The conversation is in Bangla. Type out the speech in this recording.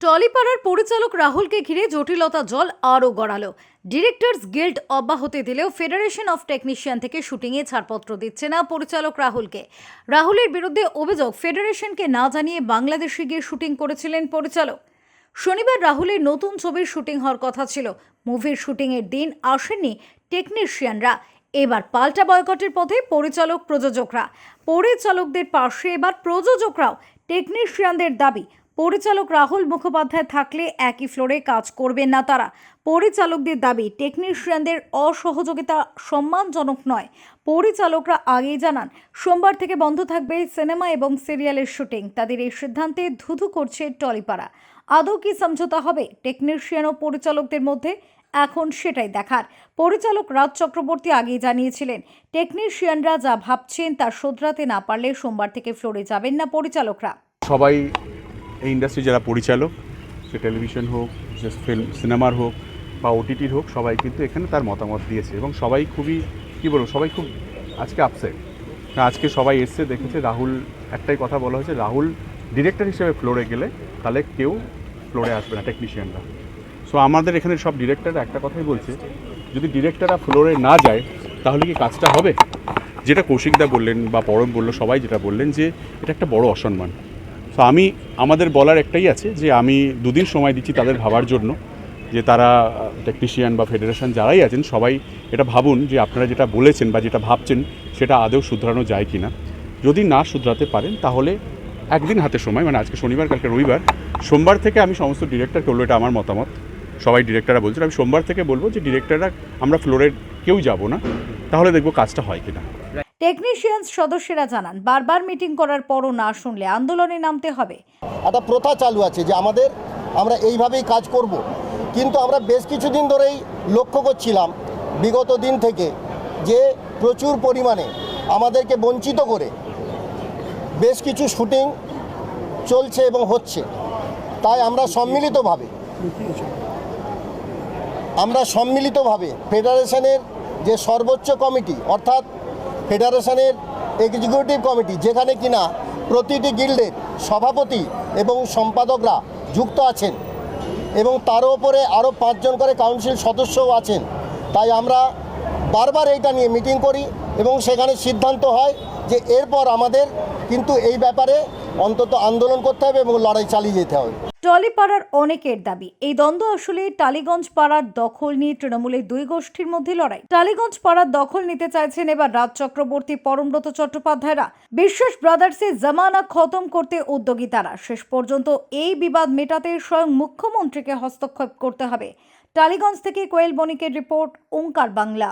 টলিপাড়ার পরিচালক রাহুলকে ঘিরে জটিলতা জল আরও গড়ালো। ডিরেক্টরস গিল্ড অব্যাহতি দিলেও ফেডারেশন অফ টেকনিশিয়ান থেকে শুটিংয়ে ছাড়পত্র দিচ্ছে না পরিচালক রাহুলকে। রাহুলের বিরুদ্ধে অভিযোগ, ফেডারেশনকে না জানিয়ে বাংলাদেশে গিয়ে শুটিং করেছিলেন পরিচালক। শনিবার রাহুলের নতুন ছবির শুটিং হওয়ার কথা ছিল। মুভির শুটিংয়ের দিন আসেননি টেকনিশিয়ানরা। এবার পাল্টা বয়কটের পথে পরিচালক প্রযোজকরা। পরিচালকদের পাশে এবার প্রযোজকরাও টেকনিশিয়ানদের দাবি পরিচালক রাহুল মুখোপাধ্যায় থাকলে একই ফ্লোরে কাজ করবেন না তারা। পরিচালকদের দাবি টেকনিশিয়ানদের অসহযোগিতা সম্মানজনক নয়। পরিচালকরা আগেই জানান, সোমবার থেকে বন্ধ থাকবে সিনেমা এবং সিরিয়ালের শুটিং। তাদের এই সিদ্ধান্তে ধুধু করছে টলিপাড়া। আদৌ কি সমঝোতা হবে? টেকনিশিয়ান ও পরিচালকদের মধ্যে এখন সেটাই দেখার। পরিচালক রাজ চক্রবর্তী আগেই জানিয়েছিলেন টেকনিশিয়ানরা যা ভাবছেন তা শোধরাতে না পারলে সোমবার থেকে ফ্লোরে যাবেন না পরিচালকরা। সবাই এই ইন্ডাস্ট্রি যারা পরিচালক, সে টেলিভিশন হোক, সে ফিল্ম সিনেমার হোক বা ওটিটির হোক, সবাই কিন্তু এখানে তার মতামত দিয়েছে এবং সবাই খুবই, কী বলব, সবাই খুব আজকে আপসেট আজকে সবাই এসছে, দেখেছে, রাহুল, একটাই কথা বলা হয়েছে, রাহুল ডিরেক্টর হিসেবে ফ্লোরে গেলে তাহলে কেউ ফ্লোরে আসবে না টেকনিশিয়ানরা সো আমাদের এখানে সব ডিরেক্টররা একটা কথাই বলছে, যদি ডিরেক্টররা ফ্লোরে না যায়, তাহলে কি কাজটা হবে? যেটা কৌশিকদা বললেন বা পরম বলল, সবাই যেটা বললেন যে, এটা একটা বড় অসম্মান। তো আমি, আমাদের বলার একটাই আছে যে আমি দুদিন সময় দিচ্ছি তাদের ভাবার জন্য, যে তারা টেকনিশিয়ান বা ফেডারেশন যারাই আছেন, সবাই এটা ভাবুন যে আপনারা যেটা বলেছেন বা যেটা ভাবছেন, সেটা আদৌ শুধরানো যায় কি না যদি না শুধরাতে পারেন, তাহলে একদিন হাতে সময় মানে আজকে শনিবার, কালকে রবিবার, সোমবার থেকে আমি সমস্ত ডিরেক্টরকে বলব, এটা আমার মতামত, সবাই ডিরেক্টররা বলছেন, আমি সোমবার থেকে বলব যে ডিরেক্টররা আমরা ফ্লোরের কেউ যাব না, তাহলে দেখব কাজটা হয় কিনা। টেকনিশিয়ানস সদস্যরা জানান, বারবার মিটিং করার পরও না শুনলে আন্দোলনে নামতে হবে একটা প্রথা চালু আছে যে আমাদের আমরা এইভাবেই কাজ করব। কিন্তু আমরা বেশ কিছুদিন ধরেই লক্ষ্য করছিলাম, বিগত দিন থেকে যে প্রচুর পরিমাণে আমাদেরকে বঞ্চিত করে বেশ কিছু শুটিং চলছে এবং হচ্ছে তাই আমরা সম্মিলিতভাবে আমরা সম্মিলিতভাবে ফেডারেশনের যে সর্বোচ্চ কমিটি, অর্থাৎ ফেডারেশনের এক্সিকিউটিভ কমিটি যেখানে কিনা প্রতিটি গিল্ডের সভাপতি এবং সম্পাদকরা যুক্ত আছেন এবং তার উপরে আরও পাঁচজন করে কাউন্সিল সদস্যও আছেন। তাই আমরা বারবার এইটা নিয়ে মিটিং করি এবং সেখানে সিদ্ধান্ত হয় যে এরপর আমাদের কিন্তু এই ব্যাপারে অন্তত আন্দোলন করতে হবে এবং লড়াই চালিয়ে যেতে হবে। টলিপাড়ার অনেকের দাবি, এই দ্বন্দ্ব আসলে টালিগঞ্জ পাড়ার দখল নিয়ে তৃণমূলের দুই গোষ্ঠীর মধ্যে লড়াই। টালিগঞ্জ পাড়ার দখল নিতে চাইছেন এবার রাজ চক্রবর্তী পরমব্রত চট্টোপাধ্যায়রা। বিশ্বাস ব্রাদার্সের জামানা খতম করতে উদ্যোগী তারা। শেষ পর্যন্ত এই বিবাদ মেটাতে স্বয়ং মুখ্যমন্ত্রীকে হস্তক্ষেপ করতে হবে। টালিগঞ্জ থেকে কোয়েল বণিকের রিপোর্ট, ওঙ্কার বাংলা।